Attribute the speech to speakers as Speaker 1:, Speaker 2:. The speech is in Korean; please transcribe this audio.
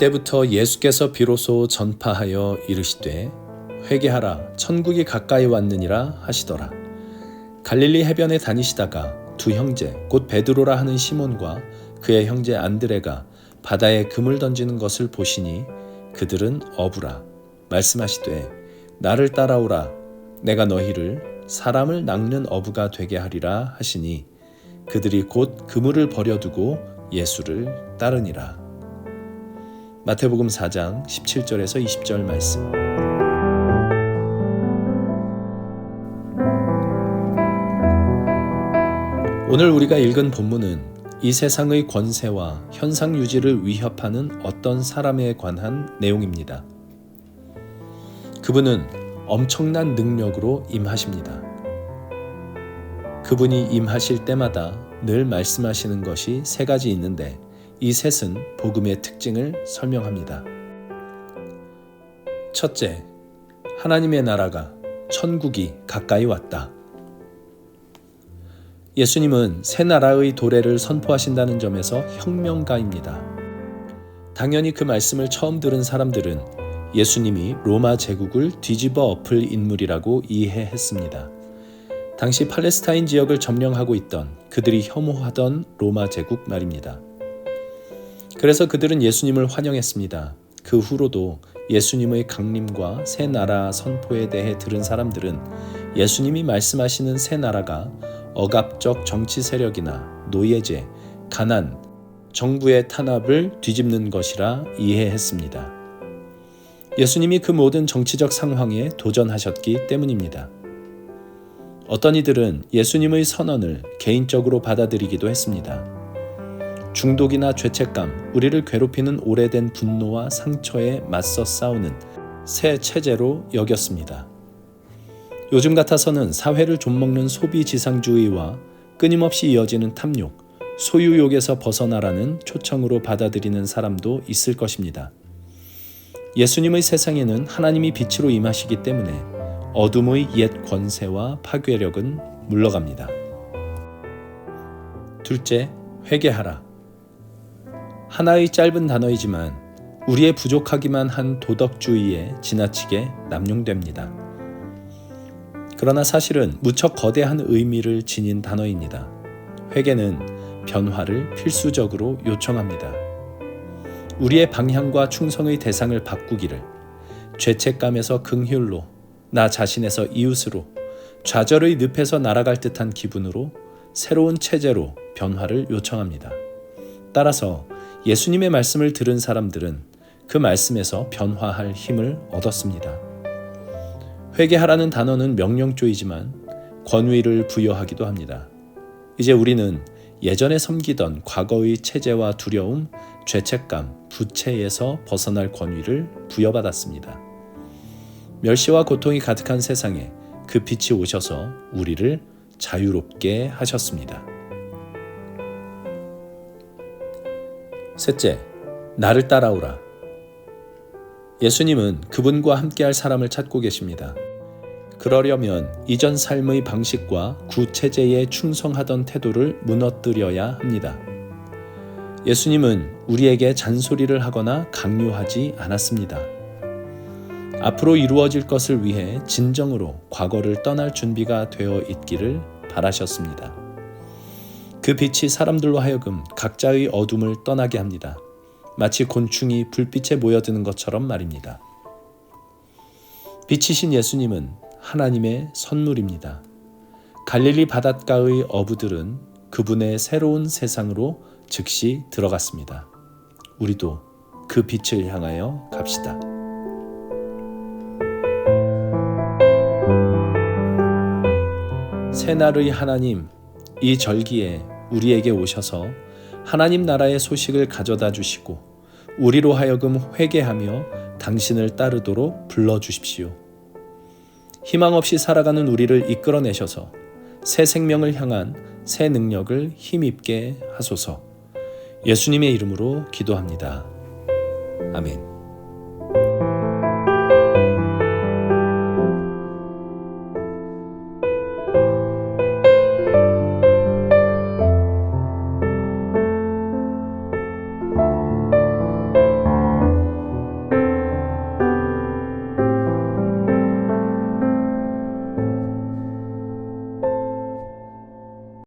Speaker 1: 이때부터 예수께서 비로소 전파하여 이르시되 회개하라 천국이 가까이 왔느니라 하시더라. 갈릴리 해변에 다니시다가 두 형제 곧 베드로라 하는 시몬과 그의 형제 안드레가 바다에 금을 던지는 것을 보시니 그들은 어부라 말씀하시되 나를 따라오라 내가 너희를 사람을 낚는 어부가 되게 하리라 하시니 그들이 곧 그물을 버려두고 예수를 따르니라. 마태복음 4장 17절에서 20절 말씀. 오늘 우리가 읽은 본문은 이 세상의 권세와 현상 유지를 위협하는 어떤 사람에 관한 내용입니다. 그분은 엄청난 능력으로 임하십니다. 그분이 임하실 때마다 늘 말씀하시는 것이 세 가지 있는데 이 셋은 복음의 특징을 설명합니다. 첫째, 하나님의 나라가 천국이 가까이 왔다. 예수님은 새 나라의 도래를 선포하신다는 점에서 혁명가입니다. 당연히 그 말씀을 처음 들은 사람들은 예수님이 로마 제국을 뒤집어 엎을 인물이라고 이해했습니다. 당시 팔레스타인 지역을 점령하고 있던 그들이 혐오하던 로마 제국 말입니다. 그래서 그들은 예수님을 환영했습니다. 그 후로도 예수님의 강림과 새 나라 선포에 대해 들은 사람들은 예수님이 말씀하시는 새 나라가 억압적 정치 세력이나 노예제, 가난, 정부의 탄압을 뒤집는 것이라 이해했습니다. 예수님이 그 모든 정치적 상황에 도전하셨기 때문입니다. 어떤 이들은 예수님의 선언을 개인적으로 받아들이기도 했습니다. 중독이나 죄책감, 우리를 괴롭히는 오래된 분노와 상처에 맞서 싸우는 새 체제로 여겼습니다. 요즘 같아서는 사회를 좀먹는 소비 지상주의와 끊임없이 이어지는 탐욕, 소유욕에서 벗어나라는 초청으로 받아들이는 사람도 있을 것입니다. 예수님의 세상에는 하나님이 빛으로 임하시기 때문에 어둠의 옛 권세와 파괴력은 물러갑니다. 둘째, 회개하라. 하나의 짧은 단어이지만 우리의 부족하기만 한 도덕주의에 지나치게 남용됩니다. 그러나 사실은 무척 거대한 의미를 지닌 단어입니다. 회개는 변화를 필수적으로 요청합니다. 우리의 방향과 충성의 대상을 바꾸기를 죄책감에서 긍휼로 나 자신에서 이웃으로 좌절의 늪에서 날아갈 듯한 기분으로 새로운 체제로 변화를 요청합니다. 따라서 예수님의 말씀을 들은 사람들은 그 말씀에서 변화할 힘을 얻었습니다. 회개하라는 단어는 명령조이지만 권위를 부여하기도 합니다. 이제 우리는 예전에 섬기던 과거의 체제와 두려움, 죄책감, 부채에서 벗어날 권위를 부여받았습니다. 멸시와 고통이 가득한 세상에 그 빛이 오셔서 우리를 자유롭게 하셨습니다. 셋째, 나를 따라오라. 예수님은 그분과 함께할 사람을 찾고 계십니다. 그러려면 이전 삶의 방식과 구체제에 충성하던 태도를 무너뜨려야 합니다. 예수님은 우리에게 잔소리를 하거나 강요하지 않았습니다. 앞으로 이루어질 것을 위해 진정으로 과거를 떠날 준비가 되어 있기를 바라셨습니다. 그 빛이 사람들로 하여금 각자의 어둠을 떠나게 합니다. 마치 곤충이 불빛에 모여드는 것처럼 말입니다. 빛이신 예수님은 하나님의 선물입니다. 갈릴리 바닷가의 어부들은 그분의 새로운 세상으로 즉시 들어갔습니다. 우리도 그 빛을 향하여 갑시다. 새날의 하나님, 이 절기에 우리에게 오셔서 하나님 나라의 소식을 가져다 주시고 우리로 하여금 회개하며 당신을 따르도록 불러 주십시오. 희망 없이 살아가는 우리를 이끌어내셔서 새 생명을 향한 새 능력을 힘입게 하소서. 예수님의 이름으로 기도합니다. 아멘.